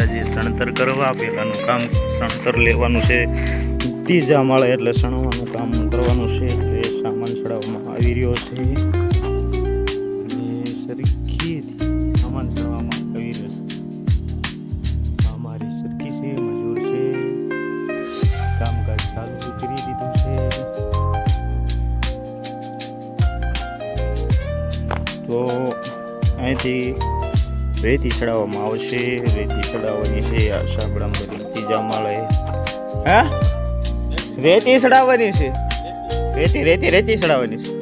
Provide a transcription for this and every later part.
સણતર કરવા પહેલાંનું કામ સણતર લેવાનું છે. ત્રીજા માળે એટલે સણવાનું કામ કરવાનું છે. એ સામાન ચડાવવામાં આવી રહ્યો છે. અને સામાન ચડાવવામાં આવી રહ્યો છે. આ મારી સરખી છે છે. કામકાજ ચાલુ કરી દીધું છે. તો અહીંથી રેતી ચડાવવામાં આવશે. રેતી ચડાવવાની છે. આ સાબડા બધી ત્રીજા માળે. હા? રેતી ચડાવવાની છે? રેતી રેતી રેતી ચડાવવાની છે.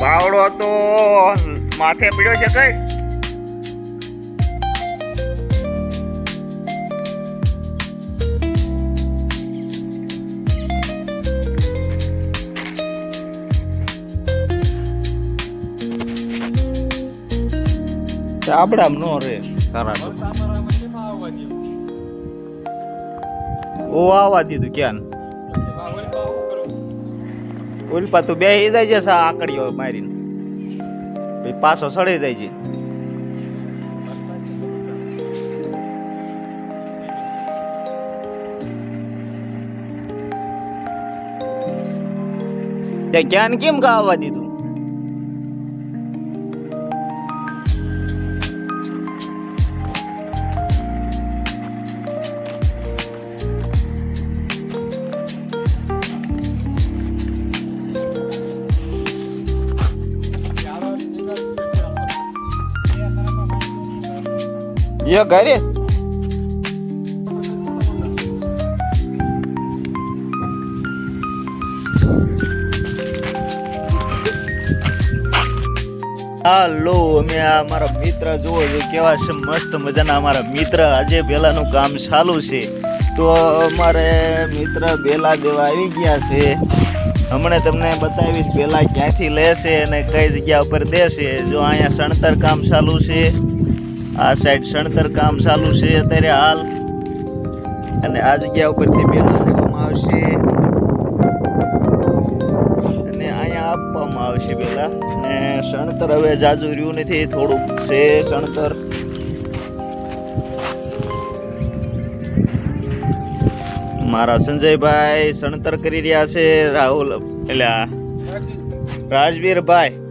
પાવડો તો માથે પીડ્યો છે કઈ? આપડામ નો રે તારા ઓ આવવા દીધું ક્યાં? ઉલ્પા તો બે જાય છે સા આકડીઓ મારીને. પછી પાછો સડી જાય છે. ત્યાં ક્યાં કેમ કા આવવા દીધું યો ઘરે હાલો અમે આ મારા મિત્ર જુઓ જો કેવા છે, મસ્ત મજાના અમારા મિત્ર. આજે પહેલાંનું કામ ચાલુ છે. તો અમારે મિત્ર બેલા દેવા આવી ગયા છે. હમણાં તમને બતાવીશ, બેલા ક્યાંથી લેશે અને કઈ જગ્યા ઉપર દેશે જો અહીંયા સણતર કામ ચાલુ છે. આ સાઈડ સણતર કામ ચાલુ છે અત્યારે હાલ. અને આ જગ્યા ઉપરથી બેલા લેવામાં આવશે. અને અહીંયા આપવામાં આવશે પેલા અને સણતર હવે જાજુ રહ્યું નથી, થોડુંક છે સણતર. મારા સંજયભાઈ સણતર કરી રહ્યા છે, રાહુલ, એટલે રાજવીરભાઈ.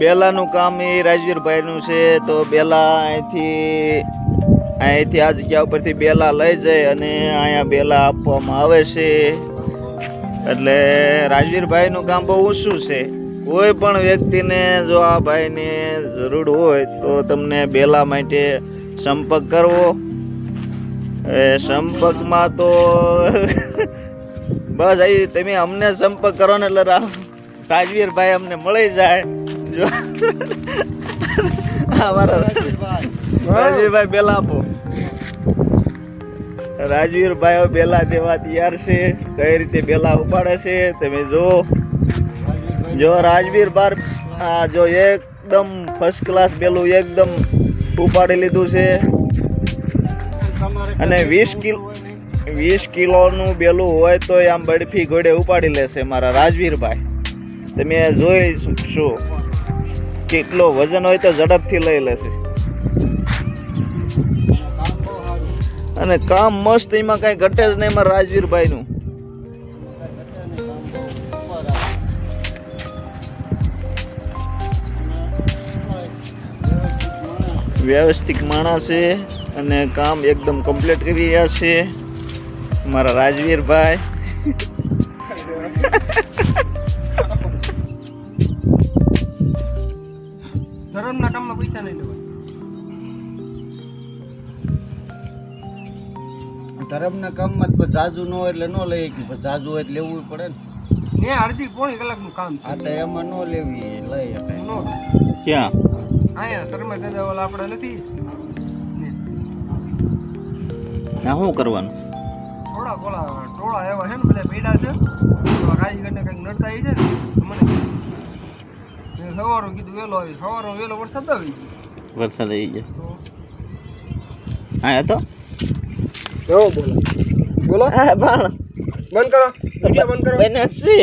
બેલાનું કામ એ રાજવીરભાઈનું છે, તો બેલા અહીંથી અહીંથી આ જગ્યા ઉપરથી બેલા લઈ જાય અને અહીંયા બેલા આપવામાં આવે છે. એટલે રાજવીરભાઈનું કામ બહુ ઊંચું છે. કોઈ પણ વ્યક્તિને જો આ ભાઈને જરૂર હોય, તો તમને બેલા માટે સંપર્ક કરવો. એ સંપર્કમાં તો બસ અહીં તમે અમને સંપર્ક કરો ને એટલે રાજવીરભાઈ અમને મળી જાય. જો. રાજવીરભાઈ બેલા આપો. રાજવીરભાઈઓ બેલા દેવા તૈયાર છે. કઈ રીતે બેલા ઉપાડે છે, તમે જો જો રાજવીર બાર આ જો એકદમ ફર્સ્ટ ક્લાસ બેલું એકદમ ઉપાડી લીધું છે. અને વીસ કિલો, વીસ કિલોનું બેલું હોય તો આમ બરફી ઘોડે ઉપાડી લેશે મારા રાજવીરભાઈ. તમે જોઈ શકશો. કેટલો વજન હોય તો ઝડપથી લઈ લેશે. અને કામ મસ્ત, એમાં કઈ ઘટે જ નહીં મારા રાજવીરભાઈનું. વ્યવસ્થિત માણસ છે અને કામ એકદમ કમ્પ્લીટ કરી રહ્યા છે. મારા રાજવીરભાઈ. ધર્મના કામમાં પૈસા નહીં લેવાય. ધર્મના કામમાં તો જાજુ ન હોય એટલે ન લઈ શકીએ પણ જાજુ હોય એટલે લેવું પડે ને. ને અડધી પોણી કલાકનું કામ આ તો એમાં ન લેવી લઈ શકાય. નો ક્યાં? અહીંયા ધર્મ દાદા વાળા આપણે નથી. ના. શું કરવાનું? થોડા બોલા ટોળા એવા છે ને બધા પીડા છે. કારીગરને કંઈક નડતા આવી છે ને. સવારું કીધું વહેલો આવી સવારમાં વહેલો વરસાદ આવી ગયો. વરસાદ આવી ગયો. હા તો. બોલો. બોલો. હા બાળ બંધ કરો. વીડિયો બંધ કરો. બને છે.